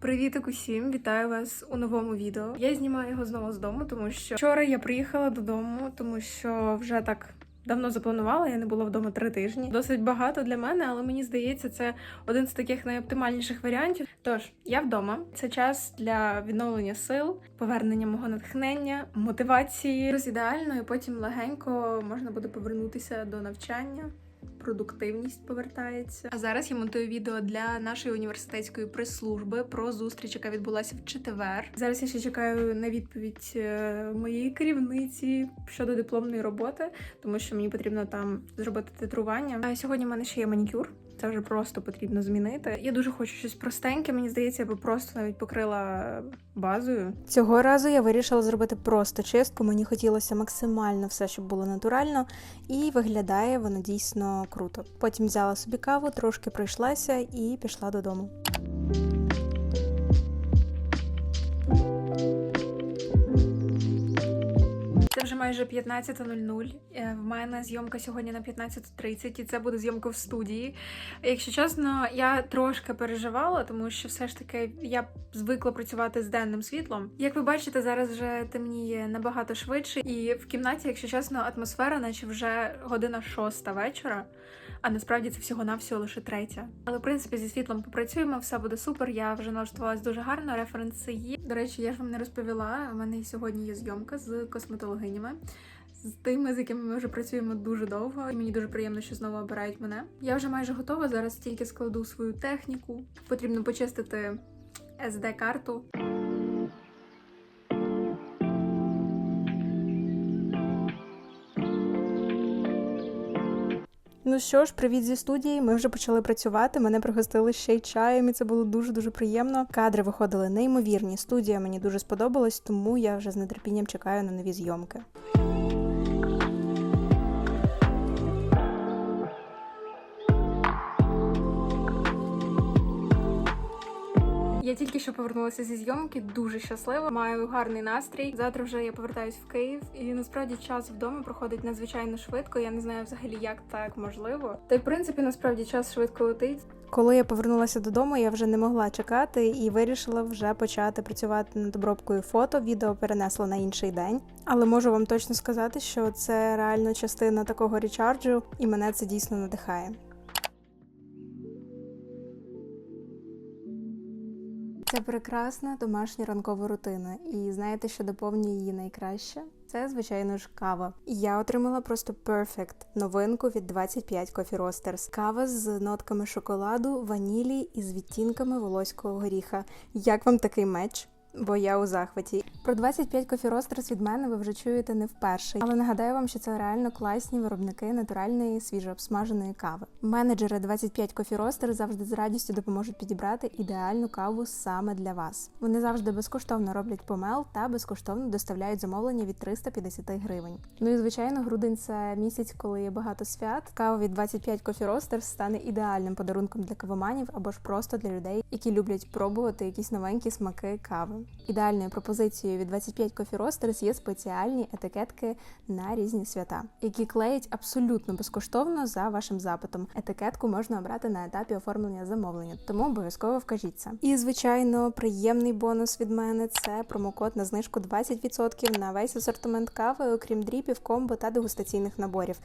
Привітик усім, вітаю вас у новому відео. Я знімаю його знову з дому, тому що вчора я приїхала додому, тому що вже так давно запланувала. Я не була вдома три тижні. Досить багато для мене, але мені здається, це один з таких найоптимальніших варіантів. Тож я вдома. Це час для відновлення сил, повернення мого натхнення, мотивації. Роз ідеально, і потім легенько можна буде повернутися до навчання продуктивність повертається. А зараз я монтую відео для нашої університетської прес-служби про зустріч, яка відбулася в четвер. Зараз я ще чекаю на відповідь е, моєї керівниці щодо дипломної роботи, тому що мені потрібно там зробити титрування. А сьогодні в мене ще є манікюр. Це вже просто потрібно змінити. Я дуже хочу щось простеньке. Мені здається, я би просто навіть покрила базою. Цього разу я вирішила зробити просто чистку. Мені хотілося максимально все, щоб було натурально, і виглядає воно дійсно круто. Потім взяла собі каву, трошки пройшлася і пішла додому. Вже майже 15.00. Е, В мене зйомка сьогодні на 15.30, і це буде зйомка в студії. Якщо чесно, я трошки переживала, тому що все ж таки я звикла працювати з денним світлом. Як ви бачите, зараз вже темніє набагато швидше, і в кімнаті, якщо чесно, атмосфера, наче вже година шоста вечора. А насправді це всього-навсього лише третя. Але в принципі зі світлом попрацюємо, все буде супер. Я вже налаштувалась дуже гарно. Референси є. До речі, я ж вам не розповіла. У мене сьогодні є зйомка з косметологинями. З тими, з якими ми вже працюємо дуже довго, і мені дуже приємно, що знову обирають мене. Я вже майже готова. Зараз тільки складу свою техніку. Потрібно почистити SD-карту. Ну що ж, привіт зі студії. Ми вже почали працювати. Мене пригостили ще й чаєм, і це було дуже дуже приємно. Кадри виходили неймовірні. Студія мені дуже сподобалась, тому я вже з нетерпінням чекаю на нові зйомки. Я тільки що повернулася зі зйомки, дуже щаслива. Маю гарний настрій. Завтра вже я повертаюсь в Київ, і насправді час вдома проходить надзвичайно швидко. Я не знаю взагалі, як так можливо. Та й в принципі насправді час швидко летить. Коли я повернулася додому, я вже не могла чекати і вирішила вже почати працювати над обробкою фото. Відео перенесла на інший день. Але можу вам точно сказати, що це реально частина такого речарджу, і мене це дійсно надихає. Це прекрасна домашня ранкова рутина, і знаєте, що доповнює її найкраще? Це, звичайно ж, кава. Я отримала просто perfect новинку від 25 Coffee Roasters. Кава з нотками шоколаду, ванілі і з відтінками волоського горіха. Як вам такий меч? Бо я у захваті. Про 25 Coffee Roasters від мене ви вже чуєте не вперше, але нагадаю вам, що це реально класні виробники натуральної свіжообсмаженої кави. Менеджери 25 Coffee Roasters завжди з радістю допоможуть підібрати ідеальну каву саме для вас. Вони завжди безкоштовно роблять помел та безкоштовно доставляють замовлення від 350 гривень. Ну і звичайно, грудень це місяць, коли є багато свят. Кава від 25 Coffee Roasters стане ідеальним подарунком для кавоманів або ж просто для людей, які люблять пробувати якісь новенькі смаки кави. Ідеальною пропозицією від 25 Coffee Roasters є спеціальні етикетки на різні свята, які клеять абсолютно безкоштовно за вашим запитом. Етикетку можна обрати на етапі оформлення замовлення, тому обов'язково вкажіть це. І звичайно, приємний бонус від мене це промокод на знижку 20% на весь асортимент кави, окрім дріпів, комбо та дегустаційних наборів.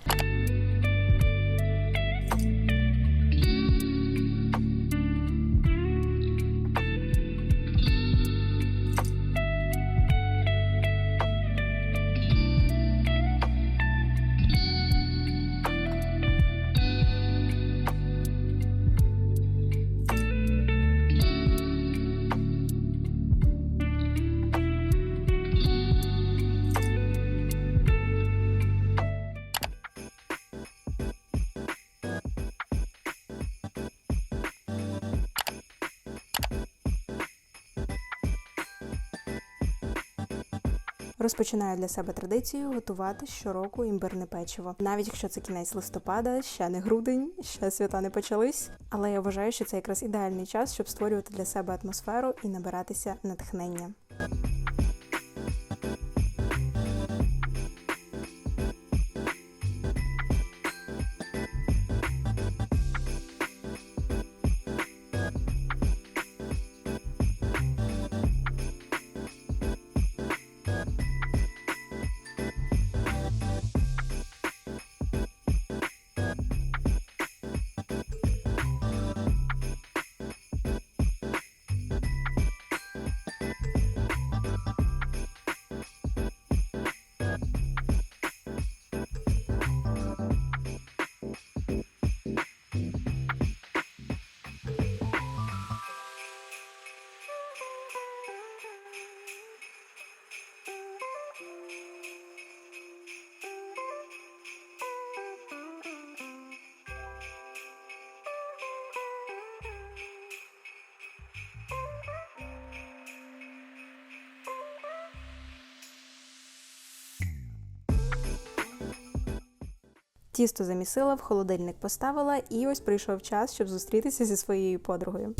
Розпочинаю для себе традицію готувати щороку імбирне печиво. Навіть якщо це кінець листопада, ще не грудень, ще свята не почались. Але я вважаю, що це якраз ідеальний час, щоб створювати для себе атмосферу і набиратися натхнення. Тісто замісила, в холодильник поставила, і ось прийшов час, щоб зустрітися зі своєю подругою.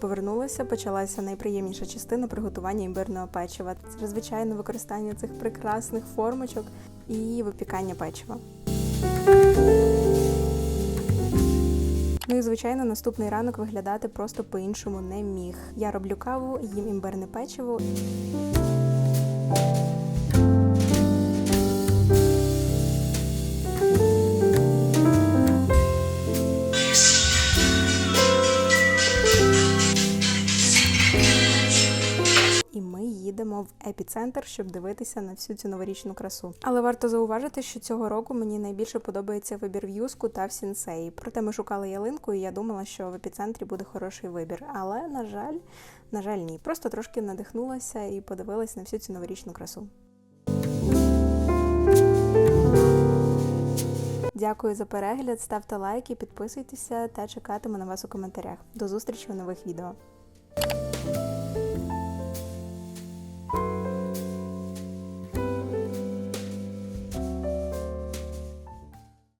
Повернулася, почалася найприємніша частина приготування імбирного печива. Це звичайно використання цих прекрасних формочок і випікання печива. Ну і звичайно, наступний ранок виглядати просто по-іншому не міг. Я роблю каву, їм імбирне печиво. Їдемо в епіцентр, щоб дивитися на всю цю новорічну красу. Але варто зауважити, що цього року мені найбільше подобається вибір в юску та в сінсеї. Проте ми шукали ялинку, і я думала, що в епіцентрі буде хороший вибір. Але на жаль, на жаль, ні. Просто трошки надихнулася і подивилась на всю цю новорічну красу. Дякую за перегляд, ставте лайки, підписуйтеся та чекатиму на вас у коментарях. До зустрічі у нових відео.